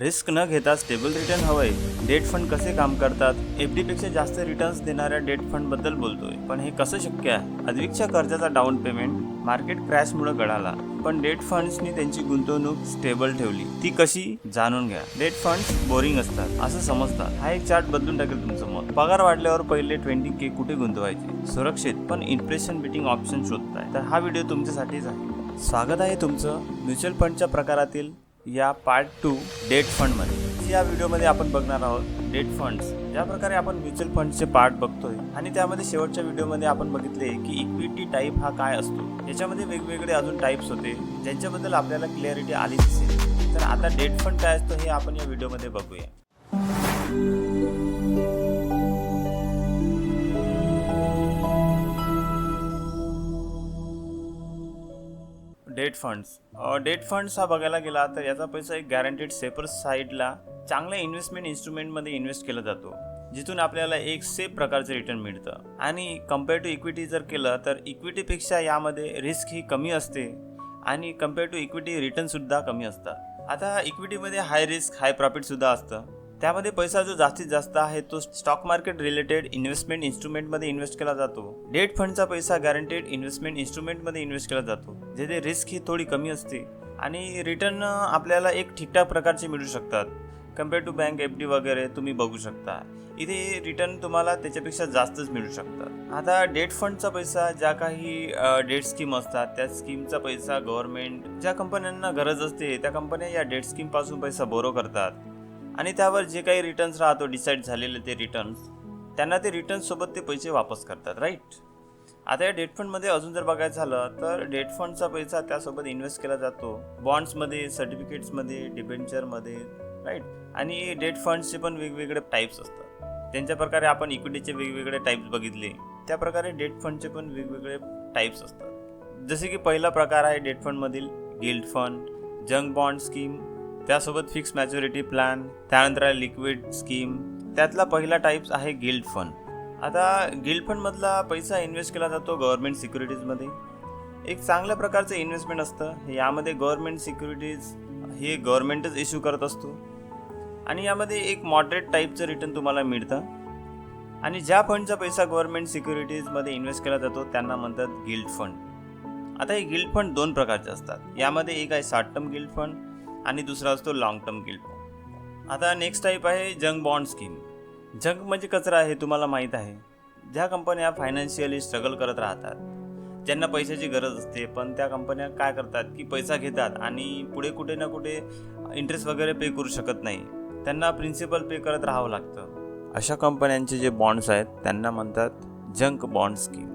Risk न घेता stable return हवंय. डेट फंड कसे काम करतात? एफ डीपेक्षा जास्त रिटर्न्स देणाऱ्या डेट फंडबद्दल बोलतोय. पण हे कसं शक्य आहे? अधिकच्या कर्जाचा डाऊन पेमेंट मार्केट क्रॅशमुळे गळाला. पण डेट फंड्सनी त्यांची गुंतवणूक स्टेबल ठेवली. ती कशी? जाणून घ्या. डेट फंड्स बोरिंग असतात. असं समजतात. हा एक चार्ट बदलून टाकेल तुमचं मत. पगार वाढल्यावर पहिले ट्वेंटी के कुठे गुंतवायचे? सुरक्षित पण इन्फ्लेशन बिटिंग ऑप्शन शोधताय. तर हा व्हिडिओ तुमच्यासाठीच आहे. स्वागत आहे तुमचं म्युच्युअल फंडच्या प्रकारातील या पार्ट टू डेट फंडमध्ये या व्हिडिओमध्ये आपण बघणार आहोत डेट फंड्स ज्या प्रकारे आपण म्युच्युअल फंडचे पार्ट बघतोय आणि त्यामध्ये शेवटच्या व्हिडिओमध्ये आपण बघितले की इक्विटी टाईप हा काय असतो. याच्यामध्ये वेगवेगळे अजून टाईप्स होते ज्यांच्याबद्दल आपल्याला क्लॅरिटी आली दिसेल तर आता डेट फंड काय असतो हे आपण या व्हिडिओमध्ये बघूया. Date funds. डेट फंड्स हा बघायला गेला तर याचा पैसा एक गॅरंटेड सेपर साईडला चांगल्या इन्व्हेस्टमेंट इन्स्ट्रुमेंटमध्ये इन्व्हेस्ट केला जातो. जिथून आपल्याला एक सेफ प्रकारचे रिटर्न मिळतं. आणि कंपेअर टू इक्विटी जर केलं तर इक्विटीपेक्षा यामध्ये रिस्क ही कमी असते. आणि कंपेअर टू इक्विटी रिटर्नसुद्धा कमी असतात. आता इक्विटीमध्ये हाय रिस्क हाय प्रॉफिटसुद्धा असतं. त्यामध्ये पैसा जो जास्तीत जास्त आहे तो स्टॉक मार्केट रिलेटेड इन्व्हेस्टमेंट इन्स्ट्रुमेंटमध्ये इन्व्हेस्ट केला जातो. डेट फंडचा पैसा गॅरंटेड इन्व्हेस्टमेंट इन्स्ट्रुमेंटमध्ये इन्व्हेस्ट केला जातो. जेथे रिस्क ही थोडी कमी असते आणि रिटर्न आपल्याला एक ठीकठाक प्रकारचे मिळू शकतात. Compare to bank F D वगैरे तुम्ही बघू शकता. इथे रिटर्न तुम्हाला त्याच्यापेक्षा जास्तच मिळू शकतात. आता डेट फंडचा पैसा ज्या काही डेट स्कीम असतात त्या स्कीमचा पैसा गव्हर्नमेंट ज्या कंपन्यांना गरज असते त्या कंपन्या या डेट स्कीमपासून पैसा बोरो करतात. आणि त्यावर जे काही रिटर्न्स राहतो डिसाईड झालेले ते रिटर्न्स त्यांना ते रिटर्न्ससोबत ते पैसे वापस करतात राईट आता या डेट फंडमध्ये अजून जर बघायचं झालं तर डेट फंडचा पैसा त्यासोबत इन्व्हेस्ट केला जातो. बॉन्ड्समध्ये सर्टिफिकेट्समध्ये डिबेंचरमध्ये राईट आणि डेट फंड्सचे पण वेगवेगळे टाईप्स असतात. त्यांच्या प्रकारे आपण इक्विटीचे वेगवेगळे टाईप्स बघितले. त्या प्रकारे डेट फंडचे पण वेगवेगळे टाईप्स असतात. जसे की पहिला प्रकार आहे debt फंडमधील gilt fund junk bond scheme त्यासोबत फिक्स मॅच्युरिटी प्लॅन त्यानंतर आहे लिक्विड स्कीम त्यातला पहिला टाईप्स आहे गिल्ड फंड आता गिल्ड फंडमधला पैसा इन्व्हेस्ट केला जातो गव्हर्नमेंट सिक्युरिटीजमध्ये एक चांगल्या प्रकारचं इन्व्हेस्टमेंट असतं. यामध्ये गव्हर्नमेंट सिक्युरिटीज हे गव्हर्नमेंटच इश्यू करत असतो. आणि यामध्ये एक मॉडरेट टाईपचं रिटर्न तुम्हाला मिळतं. आणि ज्या फंडचा पैसा गव्हर्नमेंट सिक्युरिटीजमध्ये इन्व्हेस्ट केला जातो त्यांना म्हणतात गिल्ड फंड आता हे गिल्ड फंड दोन प्रकारचे असतात. यामध्ये एक आहे शॉर्ट टर्म गिल्ड फंड आणि दुसरा असतो लॉंग टर्म गिल्ड आता नेक्स्ट टाईप आहे जंग बॉन्ड स्कीम जंग म्हणजे कचरा आहे तुम्हाला माहीत आहे. ज्या कंपन्या फायनान्शियली स्ट्रगल करत राहतात ज्यांना पैशाची गरज असते पण त्या कंपन्या काय करतात की पैसा घेतात आणि पुढे कुठे ना कुठे इंटरेस्ट वगैरे पे करू शकत नाही. त्यांना प्रिन्सिपल पे करत राहावं लागतं. अशा कंपन्यांचे जे बॉन्ड्स आहेत त्यांना म्हणतात जंक बॉन्ड स्कीम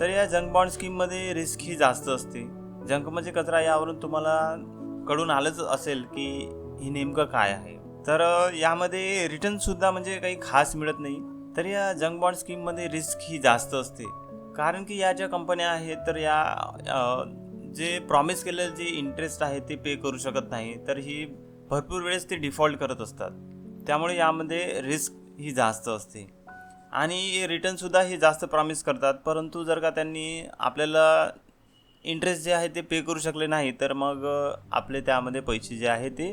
तर या जंक बॉन्ड स्कीममध्ये रिस्क ही जास्त असते. जंक म्हणजे कचरा यावरून तुम्हाला कळून आलंच असेल की ही नेमकं काय आहे. तर यामध्ये रिटर्नसुद्धा म्हणजे काही खास मिळत नाही. तर या जंक बॉन्ड स्कीममध्ये रिस्क ही जास्त असते. कारण की या ज्या कंपन्या आहेत तर या जे प्रॉमिस केलेलं जे इंटरेस्ट आहे ते पे करू शकत नाही. तर ही भरपूर वेळेस ते डिफॉल्ट करत असतात. त्यामुळे यामध्ये रिस्क ही जास्त असते. आणि रिटर्नसुद्धा हे जास्त प्रॉमिस करतात. परंतु जर का त्यांनी आपल्याला इंटरेस्ट जे आहे ते पे करू शकले नाही तर मग आपले त्यामध्ये पैसे जे आहे ते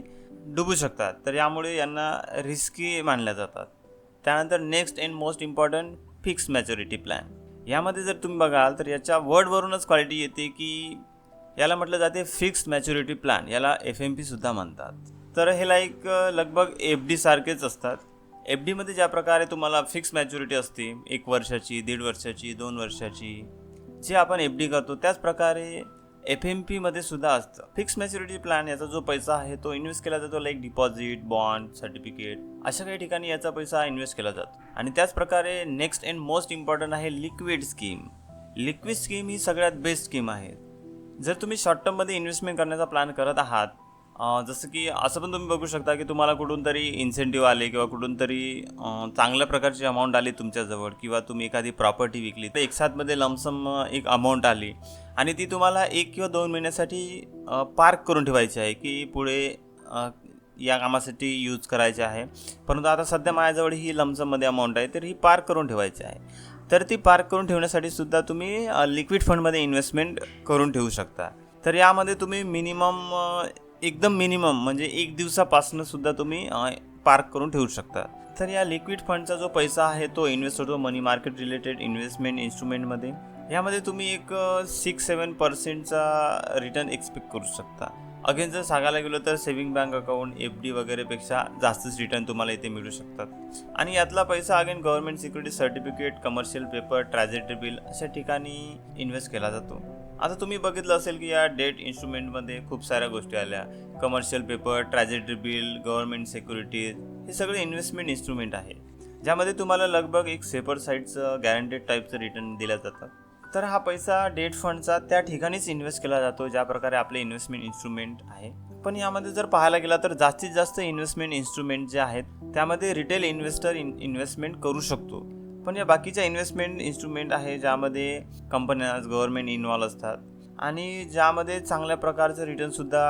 डुबू शकतात. तर यामुळे यांना रिस्की मानल्या जातात. त्यानंतर next and most important fix maturity plan यामध्ये जर तुम्ही बघाल तर याच्या वर्डवरूनच क्वालिटी येते की याला म्हटलं जाते फिक्स मॅच्युरिटी प्लॅन याला एफ एम पीसुद्धा म्हणतात. तर हे लाईक लगभग एफ डी सारखेच असतात. एफ डीमध्ये ज्या प्रकारे तुम्हाला फिक्स मॅच्युरिटी असते एक वर्षाची दीड वर्षाची दोन वर्षाची जे आपण एफ डी करतो त्याचप्रकारे एफ एम पीमध्ये सुद्धा असतं. फिक्स मॅच्युरिटी प्लॅन याचा जो पैसा आहे तो इन्व्हेस्ट केला जातो लाईक डिपॉझिट बॉन्ड सर्टिफिकेट अशा काही ठिकाणी याचा पैसा इन्व्हेस्ट केला जातो. आणि त्याचप्रकारे नेक्स्ट अँड मोस्ट इम्पॉर्टंट आहे लिक्विड स्कीम लिक्विड स्कीम ही सगळ्यात बेस्ट स्कीम आहे. जर तुम्ही शॉर्ट टर्ममध्ये इन्व्हेस्टमेंट करण्याचा प्लॅन करत आहात जसं की असं पण तुम्ही बघू शकता की तुम्हाला कुठून तरी इन्सेंटिव्ह आले किंवा कुठून तरी चांगल्या प्रकारची अमाऊंट आली तुमच्याजवळ किंवा तुम्ही एखादी प्रॉपर्टी विकली तर एक साथमध्ये लमसम एक अमाऊंट आली आणि ती तुम्हाला एक किंवा दोन महिन्यासाठी पार्क करून ठेवायची आहे की पुढे या कामासाठी यूज करायचे आहे. परंतु आता सध्या माझ्याजवळ ही लमसममध्ये अमाऊंट आहे तर ही पार्क करून ठेवायची आहे. तर ती पार्क करून ठेवण्यासाठी सुद्धा तुम्ही लिक्विड फंडमध्ये इन्व्हेस्टमेंट करून ठेवू शकता. तर यामध्ये तुम्ही मिनिमम एकदम मिनिमम म्हणजे एक दिवसापासून सुद्धा तुम्ही पार्क करून ठेवू शकता. तर या लिक्विड फंडचा जो पैसा आहे तो इन्व्हेस्ट होतो मनी मार्केट रिलेटेड इन्व्हेस्टमेंट इन्स्ट्रुमेंटमध्ये यामध्ये तुम्ही एक सिक्स सेवन पर्सेंटचा रिटर्न एक्सपेक्ट करू शकता. अगेन जर सांगायला गेलो तर saving bank account F D वगैरेपेक्षा जास्तच रिटर्न तुम्हाला इथे मिळू शकतात. आणि यातला पैसा again government security certificate commercial paper treasury bill अशा ठिकाणी इन्व्हेस्ट केला जातो. आता तुम्ही बघितलं असेल की या डेट इन्स्ट्रुमेंटमध्ये खूप साऱ्या गोष्टी आल्या. Commercial paper treasury bill government securities हे सगळे इन्व्हेस्टमेंट इन्स्ट्रुमेंट आहे. ज्यामध्ये तुम्हाला लगभग एक सेपर साईडचं गॅरंटेड टाईपचं रिटर्न दिल्या जातात तर हा पैसा डेट फंडचा त्या ठिकाणीच इन्व्हेस्ट केला जातो ज्या प्रकारे आपले इन्व्हेस्टमेंट इन्स्ट्रुमेंट आहे. पण यामध्ये जर पाहायला गेला तर जास्तीत जास्त इन्व्हेस्टमेंट इन्स्ट्रुमेंट जे आहेत त्यामध्ये रिटेल इन्व्हेस्टर इन इन्व्हेस्टमेंट करू शकतो. पण या बाकीच्या इन्व्हेस्टमेंट इन्स्ट्रुमेंट आहे ज्यामध्ये कंपन्या गव्हर्नमेंट इन्व्हॉल्व असतात. आणि ज्यामध्ये चांगल्या प्रकारचं रिटर्नसुद्धा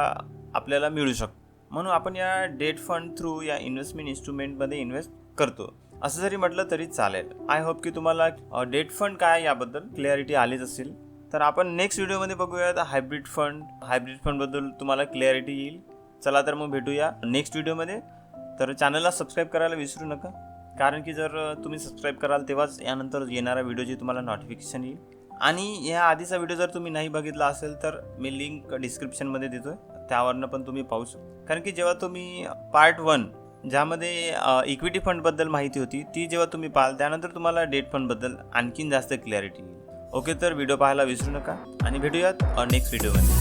आपल्याला मिळू शकतो म्हणून आपण या डेट फंड थ्रू या इन्व्हेस्टमेंट इन्स्ट्रुमेंटमध्ये इन्व्हेस्ट करतो. असं जरी म्हटलं तरी चालेल. आय होप की तुम्हाला डेट फंड काय याबद्दल क्लॅरिटी आलीच असेल. तर आपण नेक्स्ट व्हिडिओमध्ये बघूयात हायब्रिड फंड हायब्रिड फंडबद्दल तुम्हाला क्लॅरिटी येईल. चला तर मग भेटूया नेक्स्ट व्हिडिओमध्ये तर चॅनलला सबस्क्राईब करायला विसरू नका. कारण की जर तुम्ही सबस्क्राईब कराल तेव्हाच यानंतर येणाऱ्या व्हिडिओची तुम्हाला नोटिफिकेशन येईल. आणि या आधीचा व्हिडिओ जर तुम्ही नाही बघितला असेल तर मी लिंक डिस्क्रिप्शनमध्ये देतो आहे त्यावरनं पण तुम्ही पाहू शकता कारण की जेव्हा तुम्ही पार्ट वन ज्यामध्ये इक्विटी फंडबद्दल माहिती होती ती जेव्हा तुम्ही पाहाल त्यानंतर तुम्हाला डेट फंडबद्दल आणखीन जास्त क्लॅरिटी येईल. ओके तर व्हिडिओ पाहायला विसरू नका. आणि भेटूयात नेक्स्ट व्हिडिओमध्ये